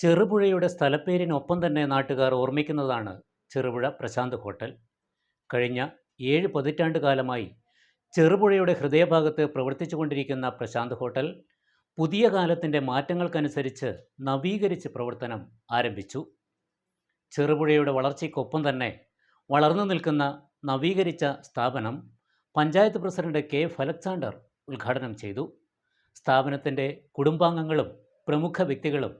ചെറുപുഴയുടെ സ്ഥലപ്പേരിനൊപ്പം തന്നെ നാട്ടുകാർ ഓർമ്മിക്കുന്നതാണ് ചെറുപുഴ പ്രശാന്ത് ഹോട്ടൽ. കഴിഞ്ഞ ഏഴ് പതിറ്റാണ്ട് കാലമായി ചെറുപുഴയുടെ ഹൃദയഭാഗത്ത് പ്രവർത്തിച്ചു കൊണ്ടിരിക്കുന്ന പ്രശാന്ത് ഹോട്ടൽ പുതിയ കാലത്തിന്റെ മാറ്റങ്ങൾക്കനുസരിച്ച് നവീകരിച്ച് പ്രവർത്തനം ആരംഭിച്ചു. ചെറുപുഴയുടെ വളർച്ചയ്ക്കൊപ്പം തന്നെ വളർന്നു നിൽക്കുന്ന നവീകരിച്ച സ്ഥാപനം പഞ്ചായത്ത് പ്രസിഡന്റ് കെ ഫലക്സാണ്ടർ ഉദ്ഘാടനം ചെയ്തു. സ്ഥാപനത്തിന്റെ കുടുംബാംഗങ്ങളും പ്രമുഖ വ്യക്തികളും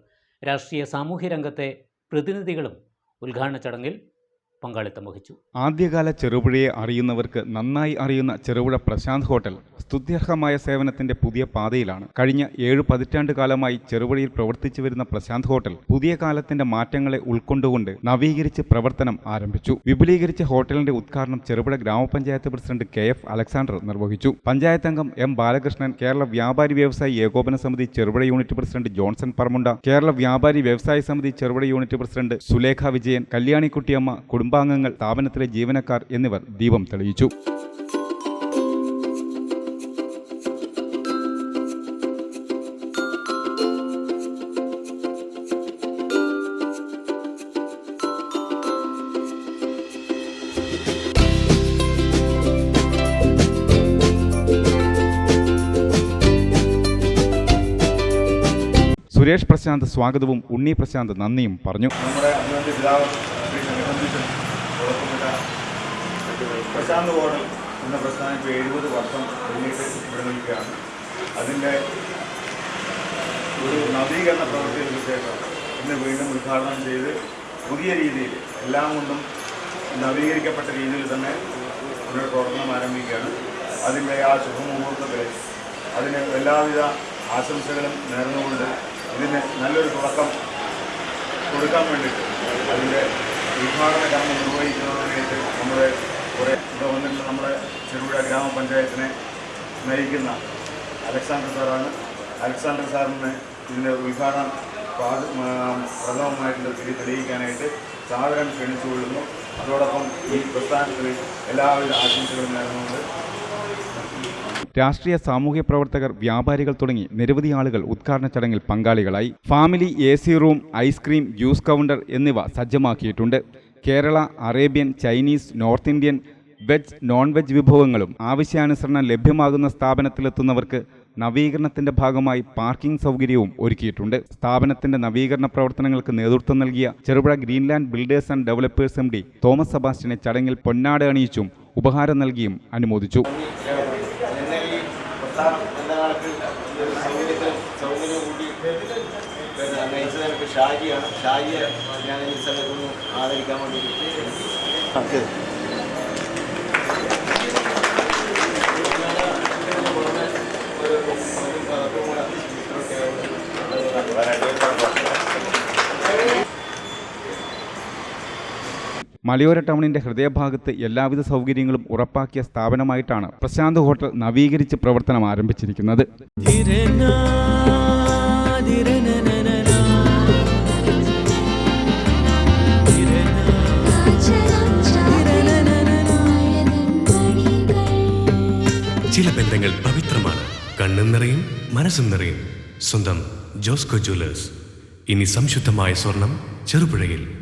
രാഷ്ട്രീയ സാമൂഹ്യ രംഗത്തെ പ്രതിനിധികളും ഉദ്ഘാടന ചടങ്ങിൽ പങ്കാളിത്തം വഹിച്ചു. ആദ്യകാല ചെറുപുഴയെ അറിയുന്നവർക്ക് നന്നായി അറിയുന്ന ചെറുപുഴ പ്രശാന്ത് ഹോട്ടൽ സ്തുത്യർഹമായ സേവനത്തിന്റെ പുതിയ പാതയിലാണ്. കഴിഞ്ഞ ഏഴു പതിറ്റാണ്ട് കാലമായി ചെറുപുഴയിൽ പ്രവർത്തിച്ചു വരുന്ന പ്രശാന്ത് ഹോട്ടൽ പുതിയ കാലത്തിന്റെ മാറ്റങ്ങളെ ഉൾക്കൊണ്ടുകൊണ്ട് നവീകരിച്ച് പ്രവർത്തനം ആരംഭിച്ചു. വിപുലീകരിച്ച ഹോട്ടലിന്റെ ഉദ്ഘാടനം ചെറുപുഴ ഗ്രാമപഞ്ചായത്ത് പ്രസിഡന്റ് കെ എഫ് അലക്സാണ്ടർ നിർവഹിച്ചു. പഞ്ചായത്ത് അംഗം എം ബാലകൃഷ്ണൻ കേരള വ്യാപാരി വ്യവസായി ഏകോപന സമിതി Cherupuzha unit president Johnson Paramunda Kerala വ്യാപാരി വ്യവസായ സമിതി ചെറുപുഴ യൂണിറ്റ് പ്രസിഡന്റ് സുലേഖ വിജയൻ കല്യാണിക്കുട്ടിയമ്മ കുടുംബാംഗങ്ങൾ സ്ഥാപനത്തിലെ ജീവനക്കാർ എന്നിവർ ദീപം തെളിയിച്ചു. സുരേഷ് പ്രശാന്ത് സ്വാഗതവും ഉണ്ണി പ്രശാന്ത് നന്ദിയും പറഞ്ഞു. നമ്മുടെ പ്രശാന്ത് ഗോഡൽ എന്ന പ്രസ്ഥാനം ഇപ്പോൾ എഴുപത് വർഷം കഴിഞ്ഞിട്ട് ഇവിടെ അതിന്റെ ഒരു നവീകരണ പ്രവൃത്തികൾക്ക് ശേഷം ഇന്ന് വീണ്ടും ഉദ്ഘാടനം ചെയ്ത് പുതിയ രീതിയിൽ എല്ലാം കൊണ്ടും നവീകരിക്കപ്പെട്ട രീതിയിൽ തന്നെ ഇവിടെ പ്രവർത്തനം ആരംഭിക്കുകയാണ് അതിന്റെ ആ ശുഭമുഹൂർത്തത്തിൽ അതിന് എല്ലാവിധ ആശംസകളും നേർന്നുകൊണ്ട് ഇതിന് നല്ലൊരു തുടക്കം കൊടുക്കാൻ വേണ്ടിയിട്ട് അതിന്റെ ഉദ്ഘാടന കർമ്മം നിർവഹിക്കുന്നതിനായിട്ട് നമ്മുടെ കുറേ വന്നിട്ടുള്ള നമ്മുടെ ചെറുപുഴ ഗ്രാമപഞ്ചായത്തിനെ നയിക്കുന്ന അലക്സാണ്ടർ സാറാണ്. അലക്സാണ്ടർ സാറിന് ഇതിന്റെ ഉദ്ഘാടനം പ്രഥമമായിട്ടുള്ള തിരി തെളിയിക്കാനായിട്ട് സാദരം ക്ഷണിച്ചുകൊള്ളുന്നു. അതോടൊപ്പം ഈ പ്രസ്ഥാനത്തിൽ എല്ലാവിധ ആശംസകളും നേർന്നുകൊണ്ട് രാഷ്ട്രീയ സാമൂഹ്യ പ്രവർത്തകർ വ്യാപാരികൾ തുടങ്ങി നിരവധി ആളുകൾ ഉദ്ഘാടന ചടങ്ങിൽ പങ്കാളികളായി. Family A room ice cream juice counter എന്നിവ സജ്ജമാക്കിയിട്ടുണ്ട്. Kerala Arabian Chinese north Indian veg non veg വിഭവങ്ങളും ആവശ്യാനുസരണം ലഭ്യമാകുന്ന സ്ഥാപനത്തിലെത്തുന്നവർക്ക് നവീകരണത്തിന്റെ ഭാഗമായി പാർക്കിംഗ് സൗകര്യവും ഒരുക്കിയിട്ടുണ്ട്. സ്ഥാപനത്തിന്റെ നവീകരണ പ്രവർത്തനങ്ങൾക്ക് നേതൃത്വം നൽകിയ Cherupuzha Greenland builders and developers M D Thomas സബാസ്റ്റിനെ ചടങ്ങിൽ പൊന്നാട അണിയിച്ചും ഉപഹാരം നൽകിയും അനുമോദിച്ചു. കാലത്ത് ഈ ഒരു സൗകര്യത്തിൽ സൗകര്യം കൂട്ടി പിന്നെ നയിച്ചത് എനിക്ക് ഷാജിയാണ് ഷാജിയെ ഞാൻ ഈ സ്ഥലത്തൊന്ന് ആദരിക്കാൻ വേണ്ടി മലയോര ടൗണിന്റെ ഹൃദയഭാഗത്ത് എല്ലാവിധ സൗകര്യങ്ങളും ഉറപ്പാക്കിയ സ്ഥാപനമായിട്ടാണ് പ്രശാന്ത് ഹോട്ടൽ നവീകരിച്ച് പ്രവർത്തനം ആരംഭിച്ചിരിക്കുന്നത്. ചില ബന്ധങ്ങൾ പവിത്രമാണ്. കണ്ണും നിറയും മനസ്സും നിറയും. സ്വന്തം ജോസ്കോ ജ്വല്ലേഴ്സ്. ഇനി സംശുദ്ധമായ സ്വർണം ചെറുപുഴയിൽ.